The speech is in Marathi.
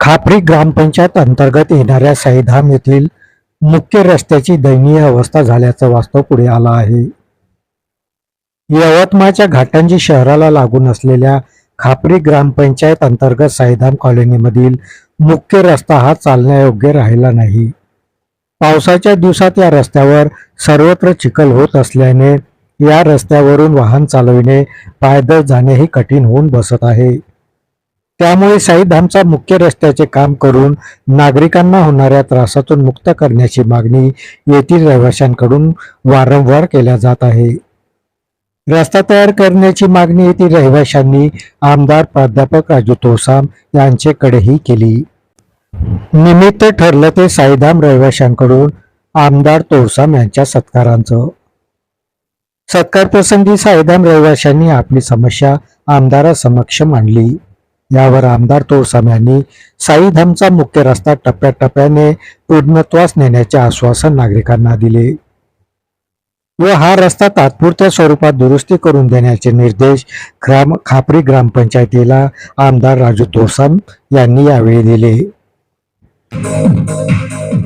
खापरी ग्रामपंचायत अंतर्गत येणाऱ्या साईधाम येथील मुख्य रस्त्याची दयनीय अवस्था झाल्याचं वास्तव पुढे आला आहे. यवतमाळच्या घाटांजी शहराला लागून असलेल्या खापरी ग्रामपंचायत अंतर्गत साईधाम कॉलनीमधील मुख्य रस्ता हा चालण्यायोग्य राहिला नाही. पावसाच्या दिवसात या रस्त्यावर सर्वत्र चिखल होत असल्याने या रस्त्यावरून वाहन चालविणे पायदळ जाणेही कठीण होऊन बसत आहे. त्यामुळे साईधामचा मुख्य रस्त्याचे काम करून नागरिकांना होणाऱ्या त्रासातून मुक्त करण्याची मागणी येथील रहिवाशांकडून वारंवार केल्या जात आहे. रस्ता तयार करण्याची मागणी येथील रहिवाशांनी आमदार प्राध्यापक राजू तोसाम यांचेकडेही केली. निमित्त ठरलं ते साईधाम रहिवाशांकडून आमदार तोरसाम यांच्या सत्कारांचं. सत्कार प्रसंगी साईधाम रहिवाशांनी आपली समस्या आमदारासमक्ष मांडली. यावर आमदार तोरसाम यांनी साईधामचा मुख्य रस्ता टप्प्याटप्प्याने पूर्णत्वास नेण्याचे आश्वासन नागरिकांना दिले. व हा रस्ता तात्पुरत्या स्वरूपात दुरुस्ती करून देण्याचे निर्देश ग्राम खापरी ग्रामपंचायतीला आमदार राजू तोरसाम यांनी यावेळी दिले. Oh, my God.